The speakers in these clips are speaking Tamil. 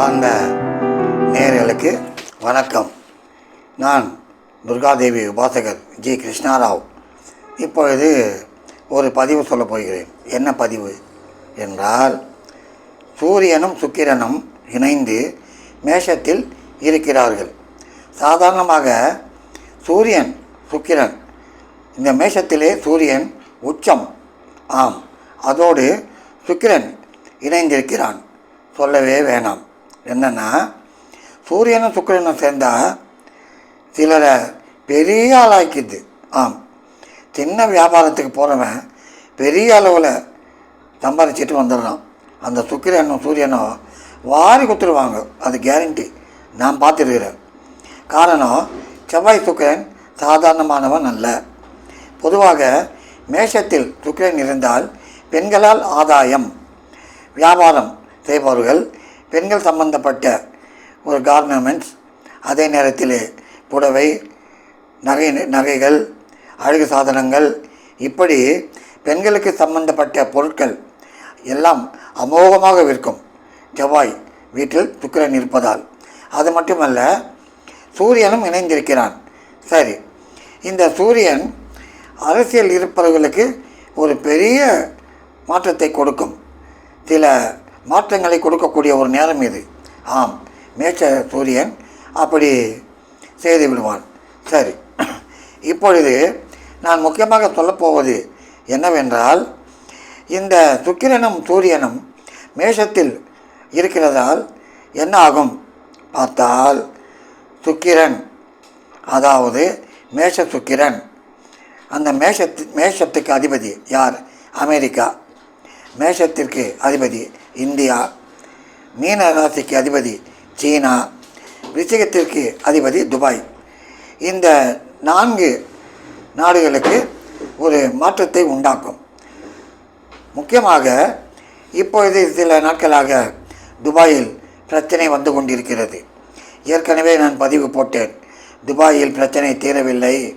அன்பார்ந்த நேர்களுக்கு வணக்கம். நான் துர்காதேவி உபாசகர் ஜி கிருஷ்ணாராவ். இப்பொழுது ஒரு பதிவு சொல்லப் போகிறேன். என்ன பதிவு? என்றால் சூரியனும் சுக்கிரனும் இணைந்து மேஷத்தில் இருக்கிறார்கள். சாதாரணமாக சூரியன் சுக்கிரன் இந்த மேஷத்திலே சூரியன் உச்சம். ஆம் அதோடு சுக்கிரன் இணைந்திருக்கிறான். சொல்லவே வேணாம். என்னென்னா சூரியனும் சுக்கரனும் சேர்ந்தால் சிலரை பெரிய ஆளாக்கிது. ஆம். சின்ன வியாபாரத்துக்கு போகிறவன் பெரிய அளவில் சம்பாதிச்சிட்டு வந்துடுறான். அந்த சுக்கிரனும் சூரியனும் வாரி கொடுத்துருவாங்க. அது கேரண்டி நான் பார்த்துருக்கிறேன். காரணம் செவ்வாய் சுக்கிரன் சாதாரணமானவன் அல்ல. பொதுவாக மேஷத்தில் சுக்கிரன் இருந்தால் பெண்களால் ஆதாயம் வியாபாரம் செய்பவர்கள் பெண்கள் சம்பந்தப்பட்ட ஒரு கார்மெண்ட்ஸ் அதே நேரத்தில் புடவை நகை நகைகள் அழகு சாதனங்கள் இப்படி பெண்களுக்கு சம்பந்தப்பட்ட பொருட்கள் எல்லாம் அமோகமாக விற்கும். செவ்வாய் வீட்டில் சுக்கிரன் இருப்பதால். அது மட்டுமல்ல சூரியனும் இணைந்திருக்கிறான். சரி இந்த சூரியன் அரசியல் இருப்பவர்களுக்கு ஒரு பெரிய மாற்றத்தை கொடுக்கும். சில மாற்றங்களை கொடுக்கக்கூடிய ஒரு நேரம் இது. ஆம் மேச்ச சூரியன் அப்படி செய்து விடுவான். சரி இப்பொழுது நான் முக்கியமாக சொல்லப்போவது என்னவென்றால் இந்த சுக்கிரனும் சூரியனும் மேஷத்தில் இருக்கிறதால் என்ன ஆகும் பார்த்தால் சுக்கிரன் அதாவது மேஷ சுக்கிரன். அந்த மேஷத்து மேஷத்துக்கு அதிபதி யார்? அமெரிக்கா. மேஷத்திற்கு அதிபதி இந்தியா மீன ராசிக்கு அதிபதி சீனா விருச்சிகத்திற்கு அதிபதி துபாய். இந்த நான்கு நாடுகளுக்கு ஒரு மாற்றத்தை உண்டாக்கும். முக்கியமாக இப்பொழுது சில நாட்களாக துபாயில் பிரச்சனை வந்து கொண்டிருக்கிறது. ஏற்கனவே நான் பதிவு போட்டேன். துபாயில் பிரச்சனை தீரவில்லை.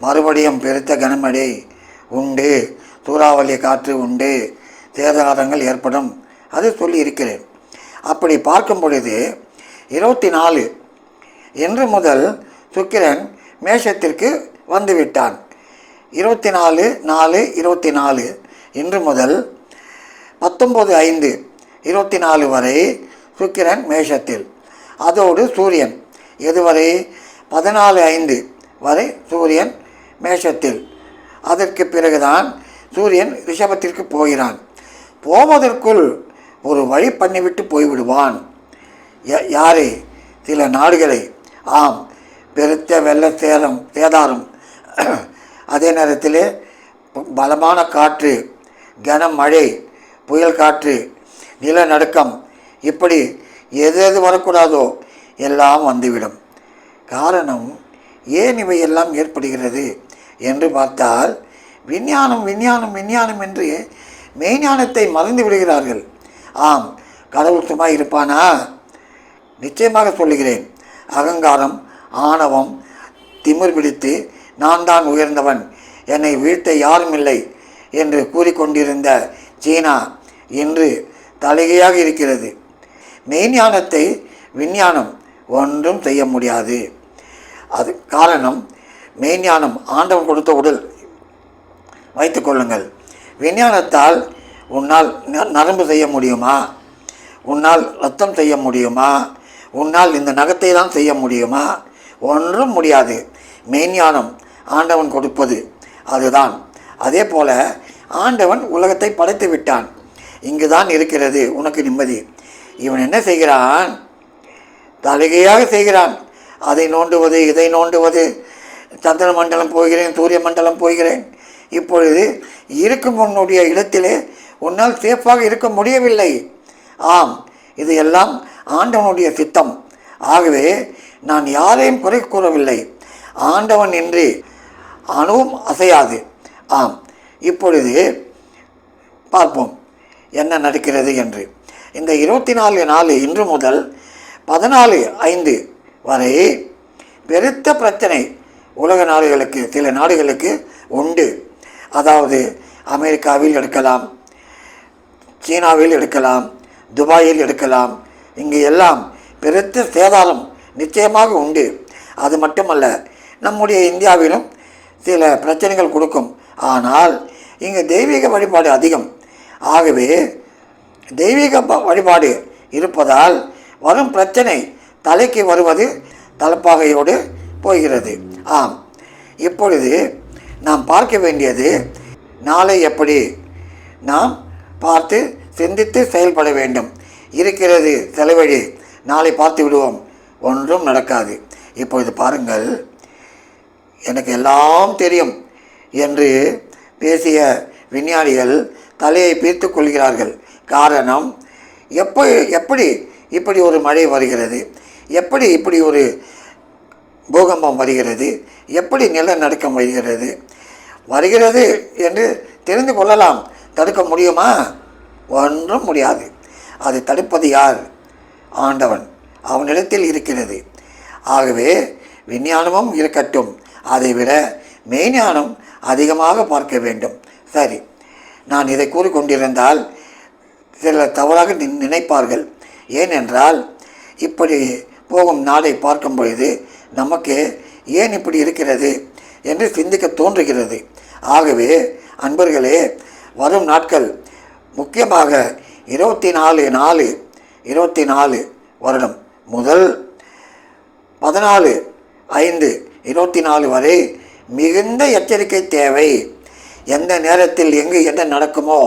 மறுபடியும் பெருத்த கனமழை உண்டு சூறாவளி காற்று உண்டு சேதாரங்கள் ஏற்படும். அது சொல்லி இருக்கிறேன். அப்படி பார்க்கும் பொழுது இருபத்தி நாலு இன்று முதல் சுக்கிரன் மேஷத்திற்கு வந்துவிட்டான். இருபத்தி நாலு நாலு இருபத்தி நாலு இன்று முதல் பத்தொம்பது ஐந்து இருபத்தி நாலு வரை சுக்கிரன் மேஷத்தில். அதோடு சூரியன். எதுவரை? பதினாலு ஐந்து வரை சூரியன் மேஷத்தில். அதற்கு பிறகுதான் சூரியன் ரிஷபத்திற்கு போகிறான். போவதற்குள் ஒரு வழி பண்ணிவிட்டு போய்விடுவான். ய- யாரை? சில நாடுகளை. ஆம் பெருத்த வெள்ள சேரம் சேதாரம். அதே நேரத்தில் பலமான காற்று கன மழை புயல் காற்று நிலநடுக்கம் இப்படி எது எது வரக்கூடாதோ எல்லாம் வந்துவிடும். காரணம் ஏன் இவையெல்லாம் ஏற்படுகிறது என்று பார்த்தால் விஞ்ஞானம் விஞ்ஞானம் விஞ்ஞானம் என்று மெய்ஞானத்தை மறந்து விடுகிறார்கள். ஆம் கடவுள் சும்மா இருப்பானா? நிச்சயமாக சொல்லுகிறேன். அகங்காரம் ஆணவம் திமிர் பிடித்து நான் தான் உயர்ந்தவன் என்னை வீழ்த்த யாரும் இல்லை என்று கூறிக்கொண்டிருந்த சீனா இன்று தலைகையாக இருக்கிறது. மெய்ஞானத்தை விஞ்ஞானம் ஒன்றும் செய்ய முடியாது. அது காரணம் மெய்ஞானம் ஆண்டவன் கொடுத்த உடல். வைத்துக்கொள்ளுங்கள் விஞ்ஞானத்தால் உன்னால் ந- நரம்பு செய்ய முடியுமா? உன்னால் ரத்தம் செய்ய முடியுமா? உன்னால் இந்த நகத்தை தான் செய்ய முடியுமா? ஒன்றும் முடியாது. மெய்ஞானம் ஆண்டவன் கொடுப்பது அதுதான். அதே போல ஆண்டவன் உலகத்தை படைத்து விட்டான். இங்கு தான் இருக்கிறது உனக்கு நிம்மதி. இவன் என்ன செய்கிறான்? தலைகையாக செய்கிறான். அதை நோண்டுவது இதை நோண்டுவது. சந்திர மண்டலம் போகிறேன் சூரிய மண்டலம் போகிறேன். இப்பொழுது இருக்கும் உன்னுடைய இடத்திலே உன்னால் சேஃபாக இருக்க முடியவில்லை. ஆம் இது எல்லாம் ஆண்டவனுடைய சித்தம். ஆகவே நான் யாரையும் குறை கூறவில்லை. ஆண்டவன் இன்றி அணுவும் அசையாது. ஆம் இப்பொழுது பார்ப்போம் என்ன நடக்கிறது என்று. இந்த இருபத்தி நாலு நாலு இன்று முதல் பதினாலு ஐந்து வரை பெருத்த பிரச்சனை உலக நாடுகளுக்கு சில நாடுகளுக்கு உண்டு. அதாவது அமெரிக்காவில் எடுக்கலாம் சீனாவில் எடுக்கலாம் துபாயில் எடுக்கலாம். இங்கு எல்லாம் பெருத்த சேதாரம் நிச்சயமாக உண்டு. அது மட்டுமல்ல நம்முடைய இந்தியாவிலும் சில பிரச்சனைகள் கொடுக்கும். ஆனால் இங்கு தெய்வீக வழிபாடு அதிகம். ஆகவே தெய்வீக ப- வழிபாடு இருப்பதால் வரும் பிரச்சனை தலைக்கு வருவது தலப்பாகையோடு போகிறது. ஆம் இப்பொழுது நாம் பார்க்க வேண்டியது நாளை எப்படி? நாம் பார்த்து சிந்தித்து செயல்பட வேண்டும். இருக்கிறது செலவழி. நாளை பார்த்து விடுவோம். ஒன்றும் நடக்காது. இப்பொழுது பாருங்கள். எனக்கு எல்லாம் தெரியும் என்று பேசிய விஞ்ஞானிகள் தலையை பீர்த்து கொள்கிறார்கள். காரணம் எப்போ எப்படி இப்படி ஒரு மழை வருகிறது? எப்படி இப்படி ஒரு பூகம்பம் வருகிறது. எப்படி நிலநடுக்கம் வருகிறது? வருகிறது என்று தெரிந்து கொள்ளலாம். தடுக்க முடியுமா? ஒன்றும் முடியாது. அதை தடுப்பது யார்? ஆண்டவன். அவனிடத்தில் இருக்கிறது. ஆகவே விஞ்ஞானமும் இருக்கட்டும். அதை விட மெய்ஞானம் அதிகமாக பார்க்க வேண்டும். சரி. நான் இதை கூறிக்கொண்டிருந்தால் சிலர் தவறாக நினைப்பார்கள். ஏனென்றால் இப்படி போகும் நாடை பார்க்கும் பொழுது நமக்கு ஏன் இப்படி இருக்கிறது என்று சிந்திக்க தோன்றுகிறது. ஆகவே அன்பர்களே வரும் நாட்கள் முக்கியமாக இருபத்தி நாலு நாலு இருபத்தி நாலு வருடம் முதல் பதினாலு ஐந்து இருபத்தி நாலு வரை மிகுந்த எச்சரிக்கை தேவை. எந்த நேரத்தில் எங்கு என்ன நடக்குமோ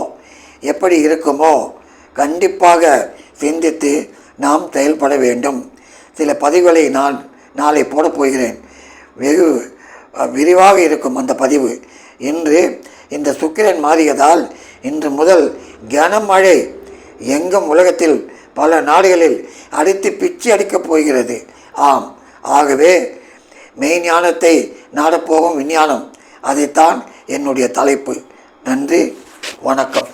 எப்படி இருக்குமோ கண்டிப்பாக சிந்தித்து நாம் செயல்பட வேண்டும். சில பதிவுகளை நான் நாளை போட போகிறேன் வெகு விரிவாக இருக்கும் அந்த பதிவு. இன்று இந்த சுக்கிரன் மாறியதால் இன்று முதல் கனமழை எங்கும் உலகத்தில் பல நாடுகளில் அடித்து பிச்சு அடிக்கப் போகிறது. ஆம் ஆகவே மெய்ஞானத்தை நாடப்போகும் விஞ்ஞானம் அதைத்தான் என்னுடைய தலைப்பு. நன்றி வணக்கம்.